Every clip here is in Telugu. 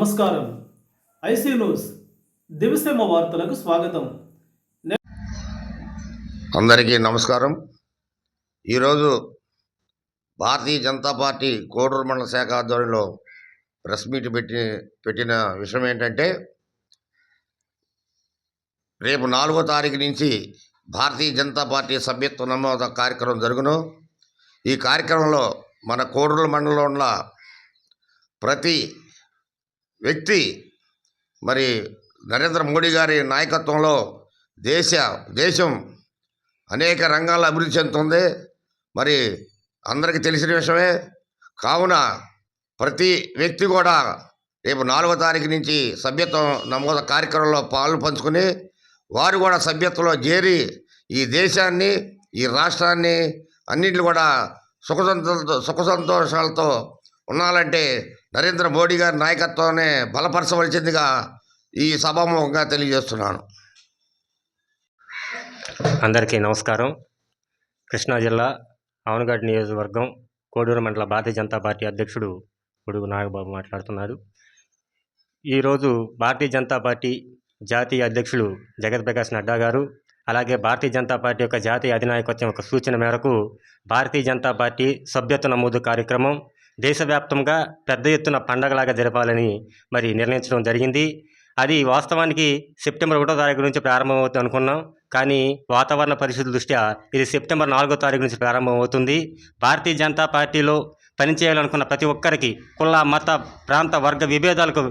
నమస్కారం. ఐసీ న్యూస్ దివిసేమ వార్తలకు స్వాగతం. అందరికీ నమస్కారం. ఈరోజు భారతీయ జనతా పార్టీ కోడూరు మండల శాఖ ఆధ్వర్యంలో ప్రెస్ మీట్ పెట్టి పెట్టిన విషయం ఏంటంటే రేపు నాలుగో తారీఖు నుంచి భారతీయ జనతా పార్టీ సభ్యత్వ నమోద కార్యక్రమం జరుగును. ఈ కార్యక్రమంలో మన కోడూరు మండలంలో ఉన్న ప్రతి వ్యక్తి మరి నరేంద్ర మోడీ గారి నాయకత్వంలో దేశ దేశం అనేక రంగాల్లో అభివృద్ధి చెందుతుంది. మరి అందరికీ తెలిసిన విషయమే కావున ప్రతి వ్యక్తి కూడా రేపు నాలుగో తారీఖు నుంచి సభ్యత్వం నమోదు కార్యక్రమంలో పాలు పంచుకుని వారు కూడా సభ్యత్వంలో చేరి ఈ దేశాన్ని ఈ రాష్ట్రాన్ని అన్నింటిని కూడా సుఖ సంతో సుఖ సంతోషాలతో ఉండాలంటే నరేంద్ర మోడీ గారి నాయకత్వాన్ని బలపరచవలసిందిగా ఈ సభాముఖంగా తెలియజేస్తున్నాను. అందరికీ నమస్కారం. కృష్ణా జిల్లా అవనగడ్డ నియోజకవర్గం కోడూరు మండల భారతీయ జనతా పార్టీ అధ్యక్షుడు కొడుకు నాగబాబు మాట్లాడుతున్నారు. ఈరోజు భారతీయ జనతా పార్టీ జాతీయ అధ్యక్షులు జగత్ ప్రకాష్ నడ్డా గారు అలాగే భారతీయ జనతా పార్టీ యొక్క జాతీయ అధినాయకత్వం యొక్క సూచన మేరకు భారతీయ జనతా పార్టీ సభ్యత్వ నమోదు కార్యక్రమం దేశవ్యాప్తంగా పెద్ద ఎత్తున పండగలాగా జరపాలని మరి నిర్ణయించడం జరిగింది. అది వాస్తవానికి సెప్టెంబర్ ఒకటో తారీఖు నుంచి ప్రారంభమవుతుంది అనుకున్నాం. కానీ వాతావరణ పరిస్థితుల దృష్ట్యా ఇది సెప్టెంబర్ నాలుగో తారీఖు నుంచి ప్రారంభమవుతుంది. భారతీయ జనతా పార్టీలో పనిచేయాలనుకున్న ప్రతి ఒక్కరికి కుల మత ప్రాంత వర్గ విభేదాలకు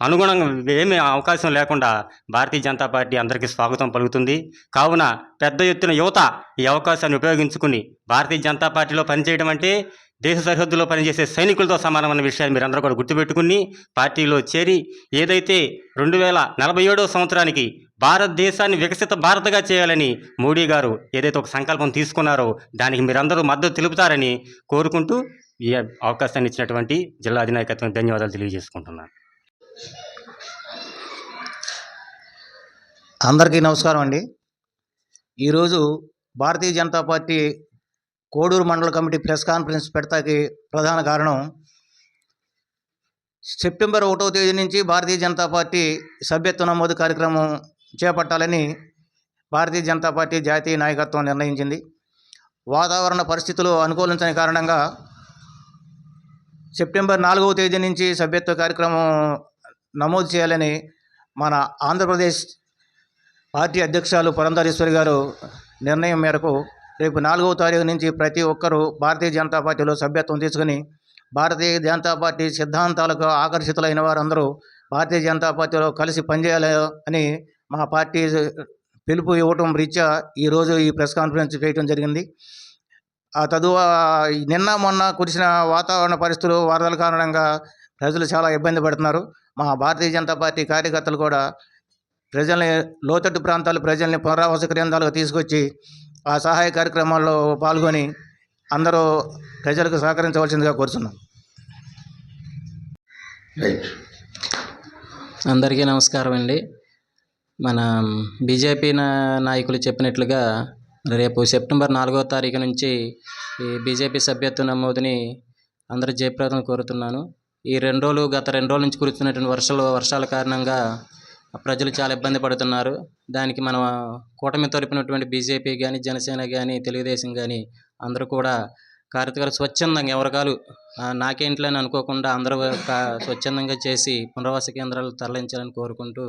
అనుగుణంగా ఏమీ అవకాశం లేకుండా భారతీయ జనతా పార్టీ అందరికీ స్వాగతం పలుకుతుంది. కావున పెద్ద ఎత్తున యువత ఈ అవకాశాన్ని ఉపయోగించుకుని భారతీయ జనతా పార్టీలో పనిచేయడం అంటే దేశ సరిహద్దులో పనిచేసే సైనికులతో సమానమైన విషయాన్ని మీరందరూ కూడా గుర్తుపెట్టుకుని పార్టీలో చేరి ఏదైతే రెండు వేల నలభై ఏడవ సంవత్సరానికి భారతదేశాన్ని వికసిత భారత్గా చేయాలని మోడీ గారు ఏదైతే ఒక సంకల్పం తీసుకున్నారో దానికి మీరందరూ మద్దతు తెలుపుతారని కోరుకుంటూ ఈ అవకాశాన్ని ఇచ్చినటువంటి జిల్లా అధినాయకత్వం ధన్యవాదాలు తెలియజేసుకుంటున్నాను. అందరికీ నమస్కారం అండి. ఈరోజు భారతీయ జనతా పార్టీ కోడూరు మండల కమిటీ ప్రెస్ కాన్ఫరెన్స్ పెడతాకి ప్రధాన కారణం సెప్టెంబర్ ఒకటో తేదీ నుంచి భారతీయ జనతా పార్టీ సభ్యత్వ నమోదు కార్యక్రమం చేపట్టాలని భారతీయ జనతా పార్టీ జాతీయ నాయకత్వం నిర్ణయించింది. వాతావరణ పరిస్థితులు అనుకూలించని కారణంగా సెప్టెంబర్ నాలుగవ తేదీ నుంచి సభ్యత్వ కార్యక్రమం నమోదు చేయాలని మన ఆంధ్రప్రదేశ్ పార్టీ అధ్యక్షులు పురంధరేశ్వరి గారు నిర్ణయం మేరకు రేపు నాలుగవ తారీఖు నుంచి ప్రతి ఒక్కరూ భారతీయ జనతా పార్టీలో సభ్యత్వం తీసుకుని భారతీయ జనతా పార్టీ సిద్ధాంతాలకు ఆకర్షితులైన వారందరూ భారతీయ జనతా పార్టీలో కలిసి పనిచేయాలి అని మా పార్టీ పిలుపు ఇవ్వటం రీత్యా ఈరోజు ఈ ప్రెస్ కాన్ఫరెన్స్ చేయడం జరిగింది. ఆ తదువా నిన్న మొన్న కురిసిన వాతావరణ పరిస్థితులు వరదల కారణంగా ప్రజలు చాలా ఇబ్బంది పడుతున్నారు. మా భారతీయ జనతా పార్టీ కార్యకర్తలు కూడా ప్రజల్ని లోతట్టు ప్రాంతాల ప్రజల్ని పునరావాస కేంద్రాలకు తీసుకొచ్చి ఆ సహాయ కార్యక్రమాల్లో పాల్గొని అందరూ ప్రజలకు సహకరించవలసిందిగా కోరుతున్నాం అందరికీ నమస్కారం అండి. మన బీజేపీ నాయకులు చెప్పినట్లుగా రేపు సెప్టెంబర్ నాలుగో తారీఖు నుంచి ఈ బీజేపీ సభ్యత్వ నమోదుని అందరూ జయప్రదం కోరుతున్నాను. ఈ రెండు రోజులు గత రెండు రోజుల నుంచి కురుస్తున్నటువంటి వర్షాలు వర్షాల కారణంగా ప్రజలు చాలా ఇబ్బంది పడుతున్నారు. దానికి మన కూటమి తరపునటువంటి బీజేపీ కానీ జనసేన కానీ తెలుగుదేశం కానీ అందరూ కూడా కార్యకర్తలు స్వచ్ఛందంగా ఎవరికాలు నాకేంట్లని అనుకోకుండా అందరూ స్వచ్ఛందంగా చేసి పునరావాస కేంద్రాలు తరలించాలని కోరుకుంటూ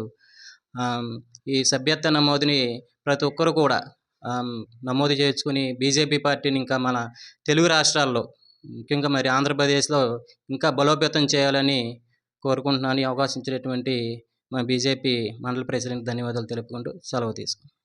ఈ సభ్యత్వ నమోదుని ప్రతి ఒక్కరు కూడా నమోదు చేసుకుని బీజేపీ పార్టీని ఇంకా మన తెలుగు రాష్ట్రాల్లో ముఖ్యంగా మరి ఆంధ్రప్రదేశ్లో ఇంకా బలోపేతం చేయాలని కోరుకుంటున్నాను. అవకాశం ఇచ్చినటువంటి మా బీజేపీ మండల ప్రెసిడెంట్ ధన్యవాదాలు తెలుపుకుంటూ సెలవు తీసుకుంటాను